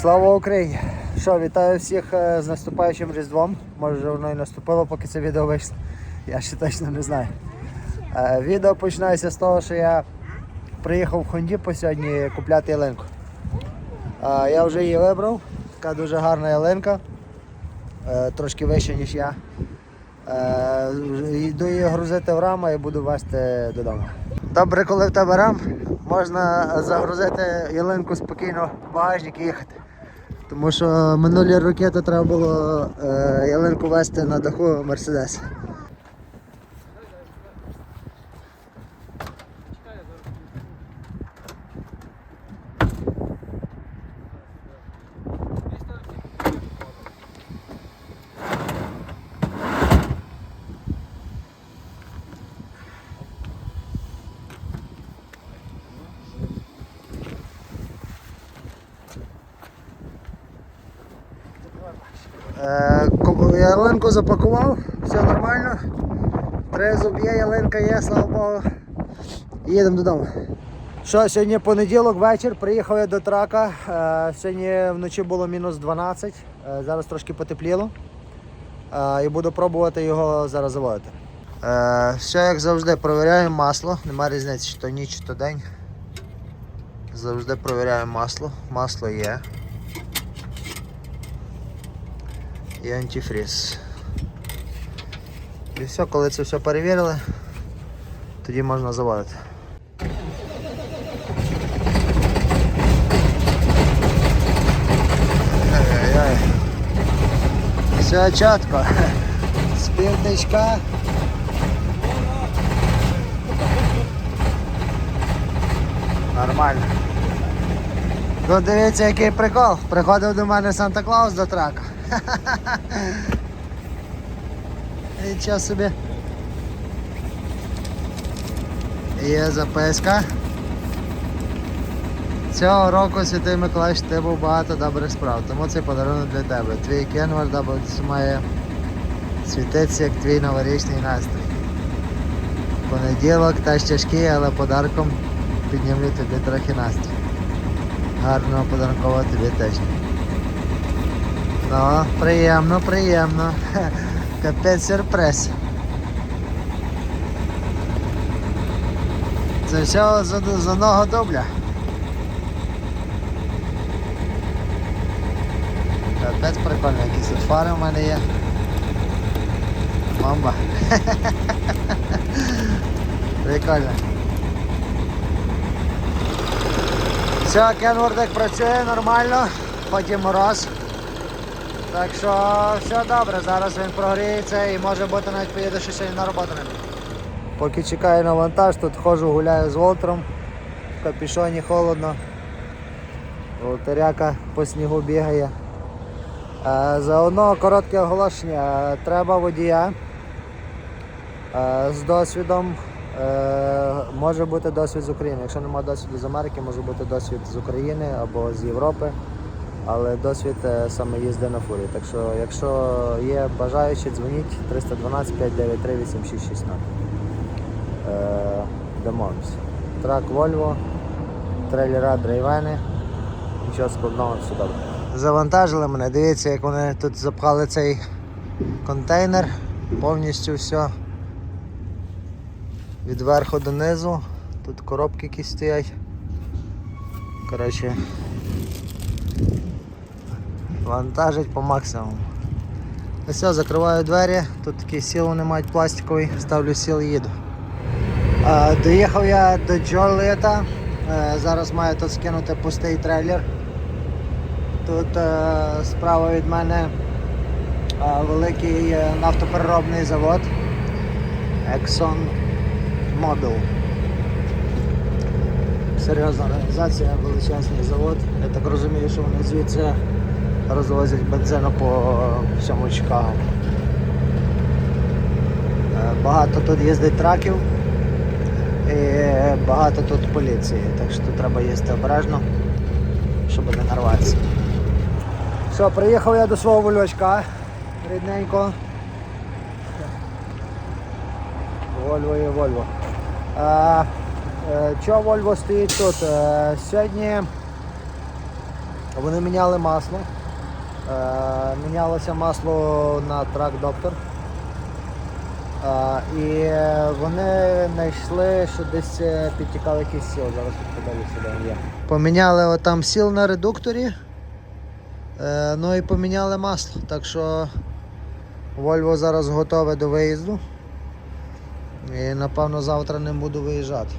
Слава Україні! Що, вітаю всіх е, з наступаючим Різдвом. Може воно і наступило, поки це відео вийшло. Я ще точно не знаю. Е, Відео починається з того, що я приїхав в Хонді по сьогодні купляти ялинку. Е, Я вже її вибрав. Така дуже гарна ялинка. Трошки вища, ніж я. Йду її грузити в раму і буду везти додому. Добре, коли в тебе рам, можна загрузити ялинку спокійно в багажник і їхати. Тому що минулі роки то треба було е, ялинку вести на даху Мерседес. Е, ко- ялинку запакував, все нормально. Трезуб є, ялинка слава Їдемо додому. Що, сьогодні понеділок, вечір, приїхав я до трака. Е, сьогодні вночі було мінус 12, е, зараз трошки потепліло. Е, і буду пробувати його зараз заводити. Все як завжди, провіряємо масло. Нема різниці, чи то ніч, чи то день. Завжди провіряємо масло. Масло є. і антифріз. І все, коли це все перевірили, тоді можна. Ай-яй-яй. Все чітко. З. Нормально. Ну дивіться, який прикол. Приходив до мене Санта Клаус до трака. Нічого собі. Є записка. Цього року Святий Миколаївич ти був багато добрих справ, тому цей подарунок для тебе. Твій кенвар має світитися як твій новорічний настрій. Понеділок теж тяжкий, але подарком піднімлю тобі трохи настрій. Гарного подарункового тобі тижня. Ну, приємно, приємно. Капець сюрприз. Це все з, з одного дубля. Капець прикольно, якісь тут фари в мене є. Мамба. Прикольно. Все, кенвордик працює нормально, і мороз. Так що все добре, зараз він прогріється і може бути навіть поїде ще на роботу. Поки чекаю на вантаж, тут ходжу гуляю з Волтером. В капюшоні холодно. Волтеряка по снігу бігає. Е, Заодно коротке оголошення. Треба водія е, з досвідом. Е, Може бути досвід з України. Якщо немає досвіду з Америки, може бути досвід з України або з Європи але досвід е, саме їзди на фурі. Так що, якщо є бажаючі, дзвоніть 312 593 8660. Е, Домовимося. Трак Volvo, трейлера драйвени, нічого складного, все добре. Завантажили мене, дивіться, як вони тут запхали цей контейнер, повністю все. Від верху до низу. Тут коробки якісь стоять. Коротше, Вантажить по максимуму. Все, закриваю двері, тут такі сіл вони мають пластиковий, ставлю сіл і їду. А, доїхав я до Джолета. Е, зараз маю тут скинути пустий трейлер. Тут е, справа від мене е, великий е, нафтопереробний завод Exxon Mobil. Серйозна організація, величезний завод. Я так розумію, що вони звідси розвозять бензину по всьому Чикаго. Е, Багато тут їздить траків і багато тут поліції, так що треба їсти обережно, щоб не нарватися. Все, приїхав я до свого вольочка рідненько. Вольво є Вольво. Е, е, Чого Вольво стоїть тут? Е, Сьогодні Вони міняли масло. Е, мінялося масло на трак і вони знайшли, що десь е, підтікав якийсь сіл. Зараз подивлюся, де він є. Поміняли отам сіл на редукторі. Е, ну і поміняли масло. Так що Volvo зараз готове до виїзду. І напевно завтра не буду виїжджати.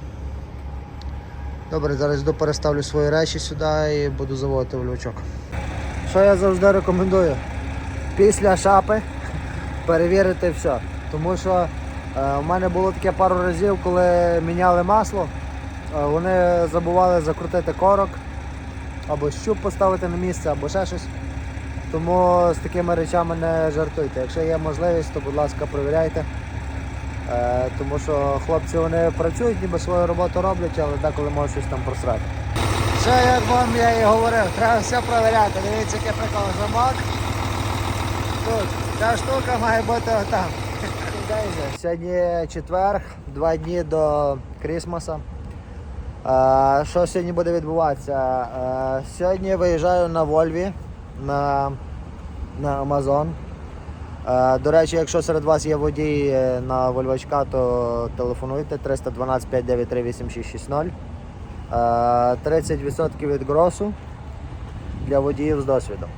Добре, зараз йду переставлю свої речі сюди і буду заводити в лючок. Що я завжди рекомендую? Після шапи перевірити все. Тому що е, в мене було таке пару разів, коли міняли масло, е, вони забували закрутити корок, або щуп поставити на місце, або ще щось. Тому з такими речами не жартуйте. Якщо є можливість, то будь ласка, перевіряйте. Е, тому що хлопці вони працюють, ніби свою роботу роблять, але деколи можуть щось там просрати. Все, як вам я і говорив, треба все перевіряти. Дивіться, яке прикол замок. Тут ця штука має бути отам. Сьогодні четвер, два дні до Крісмаса. Що сьогодні буде відбуватися? Сьогодні виїжджаю на Вольві на, на Амазон. До речі, якщо серед вас є водій е, на Вольвачка, то телефонуйте 312 593 8660. Е, 30% від гросу для водіїв з досвідом.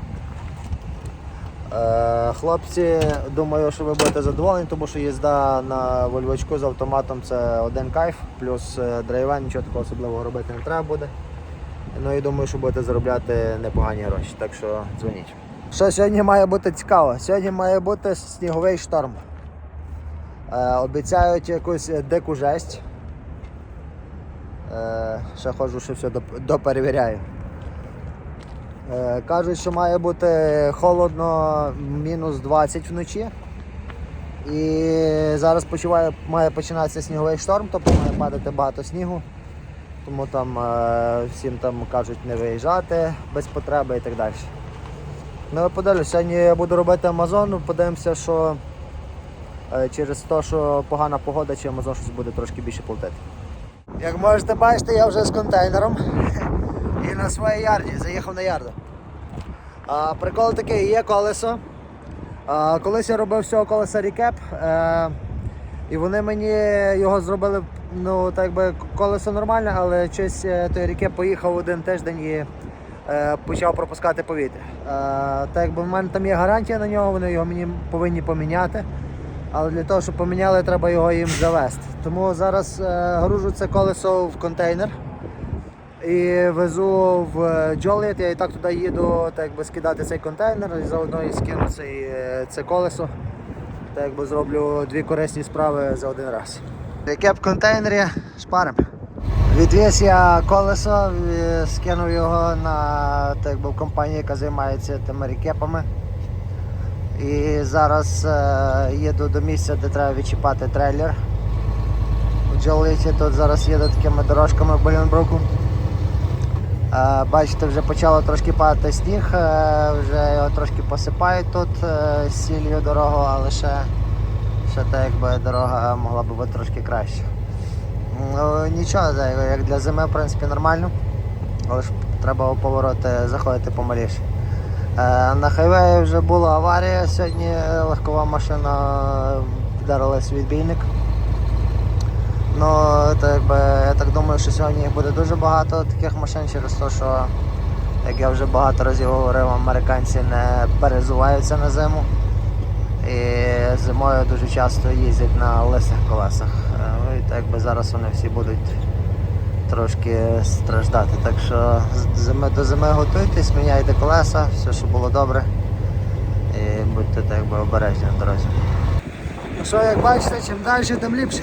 Е, Хлопці, думаю, що ви будете задоволені, тому що їзда на Вольвачку з автоматом це один кайф, плюс е, драйвен, нічого такого особливого робити не треба буде. Ну і думаю, що будете заробляти непогані гроші, так що дзвоніть. Що сьогодні має бути цікаво? Сьогодні має бути сніговий шторм. Е, обіцяють якусь дику жесть. Е, ще ходжу, що все доп- доперевіряю. Е, кажуть, що має бути холодно мінус 20 вночі. І зараз почуває, має починатися сніговий шторм, тобто має падати багато снігу. Тому там е, всім там кажуть не виїжджати без потреби і так далі. Ну, подивлюсь, сьогодні я буду робити Амазон, подивимося, що е, через те, що погана погода, чи Амазон щось буде трошки більше платити. Як можете бачити, я вже з контейнером і на своїй ярді, заїхав на ярду. Прикол такий, є колесо. Колись я робив з цього колеса рікеп, е, і вони мені його зробили, ну так би колесо нормальне, але щось е, той рікеп поїхав один тиждень і е, почав пропускати повітря. Е, так якби в мене там є гарантія на нього, вони його мені повинні поміняти. Але для того, щоб поміняли, треба його їм завести. Тому зараз гружу це колесо в контейнер і везу в Джоліт. Я і так туди їду, так якби скидати цей контейнер і заодно і скину цей, е, це колесо. Так якби зроблю дві корисні справи за один раз. Яке в контейнері шпарим. Відвіз я колесо, е, скинув його на так якби, в компанії, яка займається тими рікепами. І зараз е, їду до місця, де треба відчіпати трейлер. У Джолиті тут зараз їду такими дорожками в Болінбруку. Е, бачите, вже почало трошки падати сніг, е, вже його трошки посипають тут е, сіллю дорогу, але ще, ще так якби дорога могла б бути трошки краще. Ну, нічого, як для зими, в принципі, нормально. Але ж треба у повороти заходити помаліше. На хайвеї вже була аварія. Сьогодні легкова машина вдарилась в відбійник. Ну, так якби, я так думаю, що сьогодні їх буде дуже багато таких машин через те, що, як я вже багато разів говорив, американці не перезуваються на зиму. І зимою дуже часто їздять на лисих колесах. Е, Ну і так якби зараз вони всі будуть трошки страждати. Так що зими, до зими готуйтесь, міняйте колеса, все, щоб було добре. І будьте так якби обережні на дорозі. Ну що, як бачите, чим далі, тим ліпше.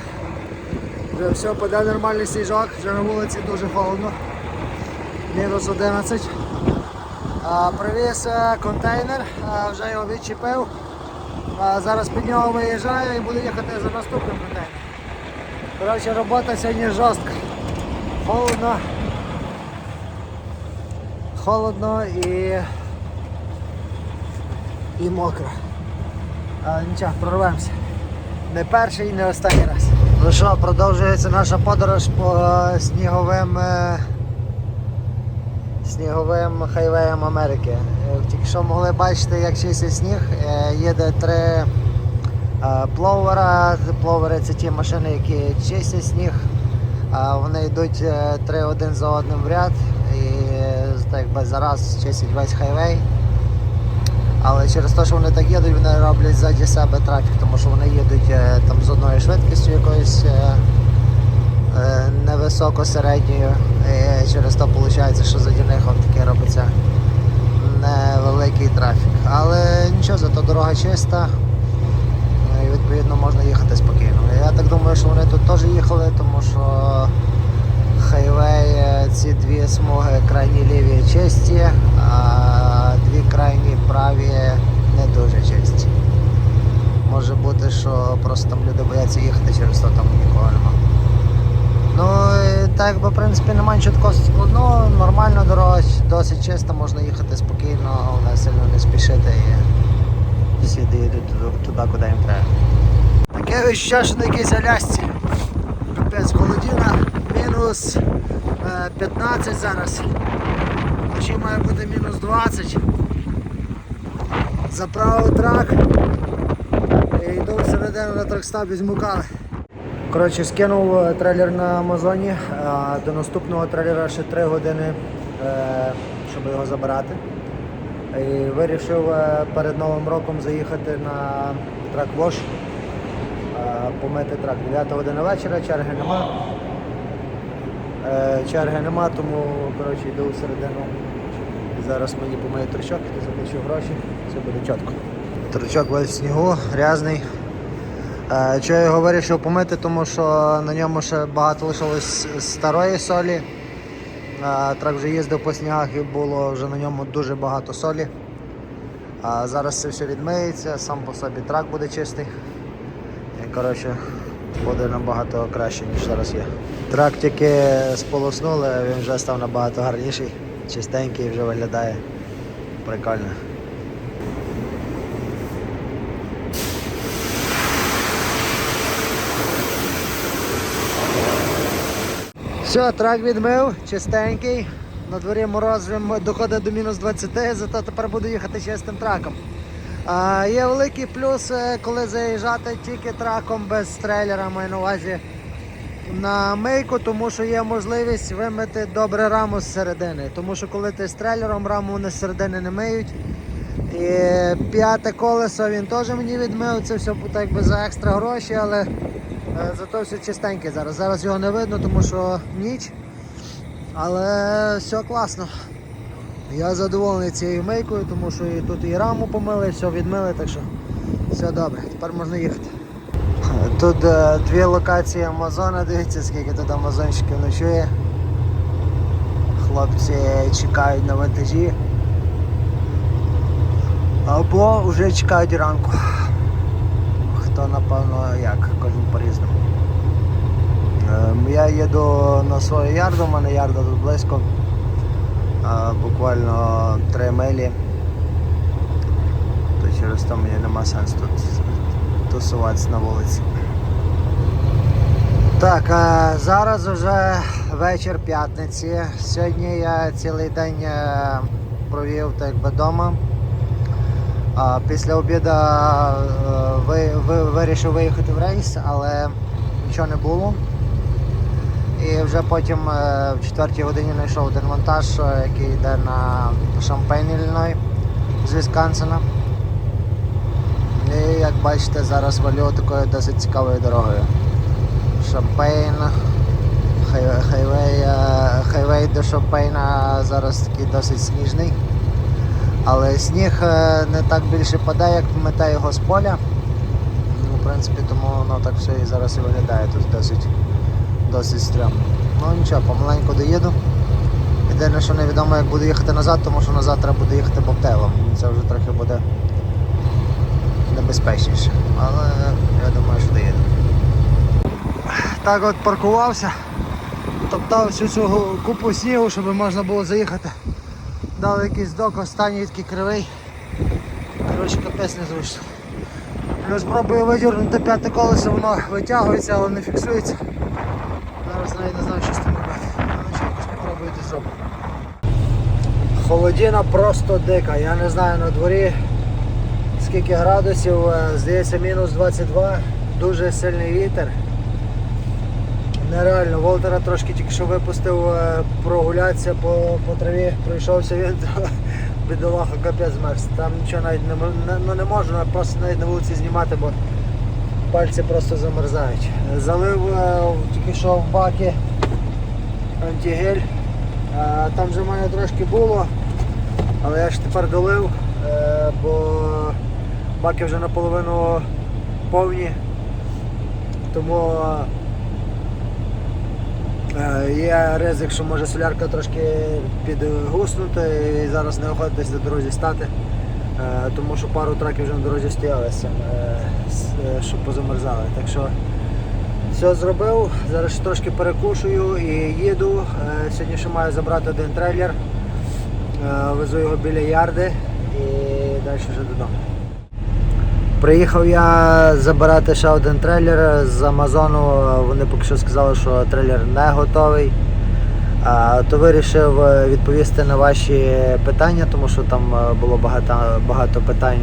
Вже все, паде нормальний сніжок, вже на вулиці дуже холодно. Мінус 11. А, привіз е, контейнер, вже його відчепив. Зараз під нього виїжджаю і буду їхати за наступним контейнером. Коротше, робота сьогодні жорстка. Холодно. Холодно і. і мокро. Нічого, прорвемося. Не перший і не останній раз. Ну що, продовжується наша подорож по е, сніговим е, сніговим хайвеєм Америки. Е, Тільки що могли бачити, як чистить сніг. Їде три пловера. Пловери це ті машини, які чистять сніг. Вони йдуть три один за одним в ряд і так якби зараз чистять весь хайвей. Але через те, що вони так їдуть, вони роблять ззаді себе трафік, тому що вони їдуть е, там з одною швидкістю якоюсь е, е, невисоко середньою. І через то виходить, що заді них таке робиться невеликий трафік. Але нічого, зато дорога чиста. І відповідно можна їхати спокійно. Я так думаю, що вони тут теж їхали, тому що хайвей, ці дві смуги крайні ліві чисті, дві крайні праві не дуже чисті. Може бути, що просто там люди бояться їхати, через то там нікого нема. Ну, так якби в принципі немає нічого такого складного, нормальна дорога, досить чиста, можна їхати спокійно, не сильно не спішити і всі доїдуть туди, куди їм треба. Таке відчуття, що на якійсь алясці. Капець холодина, мінус е, 15 зараз. Вночі має бути мінус 20. Заправив трак і йду всередину на тракстаб візьму кави. Коротше, скинув е, трейлер на Амазоні. До наступного трейлера ще 3 години, е, щоб його забирати. І вирішив е, перед Новим роком заїхати на трак-вош, помити трак. 9 година вечора, черги нема. Черги нема, тому коротше, йду всередину. Зараз мені помиють тричок, заплачу гроші, все буде чітко. Тричок весь в снігу, грязний. Чого я вирішив помити, тому що на ньому ще багато лишилось старої солі. Е, Трак вже їздив по снігах і було вже на ньому дуже багато солі. А зараз це все відмиється, сам по собі трак буде чистий. І коротше, буде набагато краще, ніж зараз є. Трак тільки сполоснули, він вже став набагато гарніший, чистенький вже виглядає. Прикольно. Все, трак відмив, чистенький. На дворі мороз вже доходить до мінус 20, зато тепер буду їхати чистим траком. А, є великий плюс, е, коли заїжджати тільки траком без трейлера, маю на увазі на мийку, тому що є можливість вимити добре раму з середини. Тому що коли ти з трейлером раму вони з середини не миють. І п'яте колесо він теж мені відмив, це все так би за екстра гроші, але е, зато все чистеньке зараз. Зараз його не видно, тому що ніч. Але все класно. Я задоволений цією мийкою, тому що і тут і раму помили, все відмили, так що все добре, тепер можна їхати. Тут е, дві локації Амазона, дивіться, скільки тут амазонщиків ночує. Хлопці чекають на вантажі. Або вже чекають ранку. Хто напевно як, кожен по-різному. Ем, Я їду на свою ярду, у мене ярда тут близько. Е, Буквально 3 милі. То через то мені нема сенсу тут тусуватися на вулиці. Так, е, зараз вже вечір п'ятниці. Сьогодні я цілий день е, провів так якби вдома. Після обіду е, ви, ви, вирішив виїхати в рейс, але нічого не було. І вже потім е, в четвертій годині знайшов один вантаж, е, який йде на Шампейн Ілліной з Вісконсина. Як бачите, зараз валю такою досить цікавою дорогою. Шампейн, хайвей, е, хайвей до Шампейна зараз такий досить сніжний. Але сніг е, не так більше падає, як мете його з поля. Ну, в принципі, тому воно так все і зараз і виглядає тут досить, досить стрьомно. Ну нічого, помаленьку доїду. Єдине, що невідомо, як буду їхати назад, тому що назад треба буде їхати бобтелом. Це вже трохи буде небезпечніше. Але я думаю, що доїду. Так от паркувався, топтав всю цю купу снігу, щоб можна було заїхати. Дали якийсь док, останній такий кривий. Коротше, капець незручно. Плюс пробую видірнути п'яте колесо, воно витягується, але не фіксується. Зараз навіть не знаю, що з тим робити. Але ще якось попробую зробити. Холодіна просто дика. Я не знаю на дворі скільки градусів, е, здається, мінус 22, дуже сильний вітер. Нереально, Волтера трошки тільки що випустив е, прогулятися по, по траві, пройшовся він, то бідолаха капець змерз. Там нічого навіть не, ну, не можу просто навіть на вулиці знімати, бо пальці просто замерзають. Залив е, тільки що в баки антигель. Е, Там вже в мене трошки було, але я ж тепер долив, бо баки вже наполовину повні. Тому е, є ризик, що може солярка трошки підгуснути і зараз не охота десь на дорозі стати. Е, Тому що пару траків вже на дорозі стояли з цим, е, щоб позамерзали. Так що все зробив, зараз трошки перекушую і їду. Сьогодні ще маю забрати один трейлер. Везу його біля ярди і далі вже додому. Приїхав я забирати ще один трейлер з Амазону. Вони поки що сказали, що трейлер не готовий. То вирішив е, відповісти на ваші питання, тому що там е, було багато, багато питань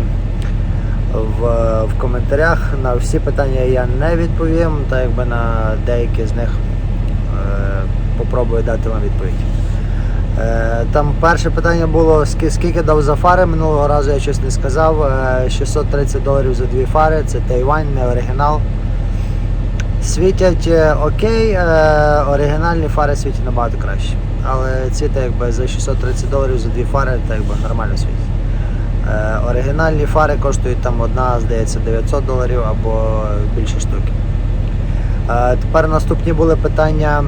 в, в коментарях. На всі питання я не відповім, та якби на деякі з них е, попробую дати вам відповідь. Е, Там перше питання було, скільки дав за фари. Минулого разу я щось не сказав. Е, 630 доларів за дві фари, це Тайвань, не оригінал. Світять е, окей, е, оригінальні фари світять набагато краще. Але ці так якби за 630 доларів за дві фари так якби нормально світять. Е, оригінальні фари коштують там одна, здається, 900 доларів або більше штуки. Е, тепер наступні були питання.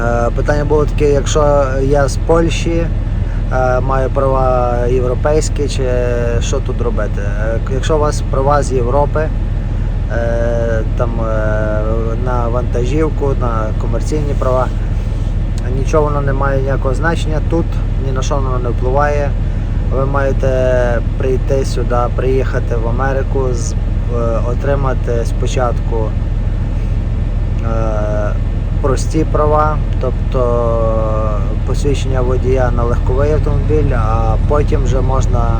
Е, Питання було таке, якщо я з Польщі, е, маю права європейські, чи що тут робити? Е, Якщо у вас права з Європи, там на вантажівку, на комерційні права, нічого воно не має ніякого значення тут, ні на що воно не впливає. Ви маєте прийти сюди, приїхати в Америку, отримати спочатку прості права, тобто посвідчення водія на легковий автомобіль, а потім вже можна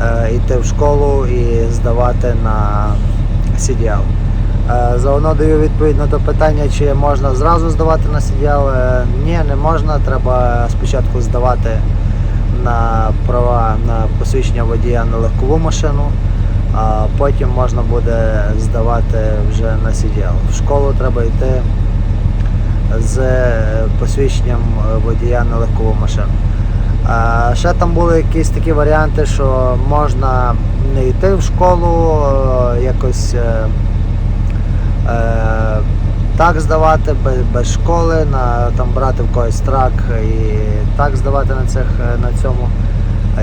е, йти в школу і здавати на CDL. Е, Заодно даю відповідь на те питання, чи можна зразу здавати на CDL. Е, Ні, не можна. Треба спочатку здавати на права на посвідчення водія на легкову машину, а потім можна буде здавати вже на CDL. В школу треба йти з е, посвідченням е, водія на легкову машину. Ще там були якісь такі варіанти, що можна не йти в школу, е, якось так здавати без, без школи, на, там брати в когось трак і так здавати на, цих, на цьому.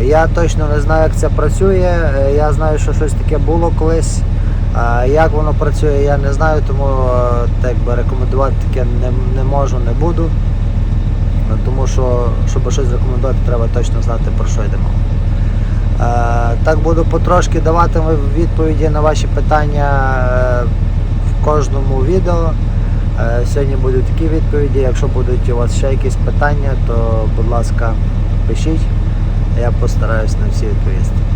Я точно не знаю, як це працює. Я знаю, що щось таке було колись. Як воно працює, я не знаю, тому е, так би рекомендувати таке не, не можу, не буду. Ну, Тому що, щоб щось рекомендувати, треба точно знати про що йде мова. Е, Так буду потрошки давати відповіді на ваші питання е, в кожному відео. Е, Сьогодні будуть такі відповіді. Якщо будуть у вас ще якісь питання, то будь ласка, пишіть. Я постараюсь на всі відповісти.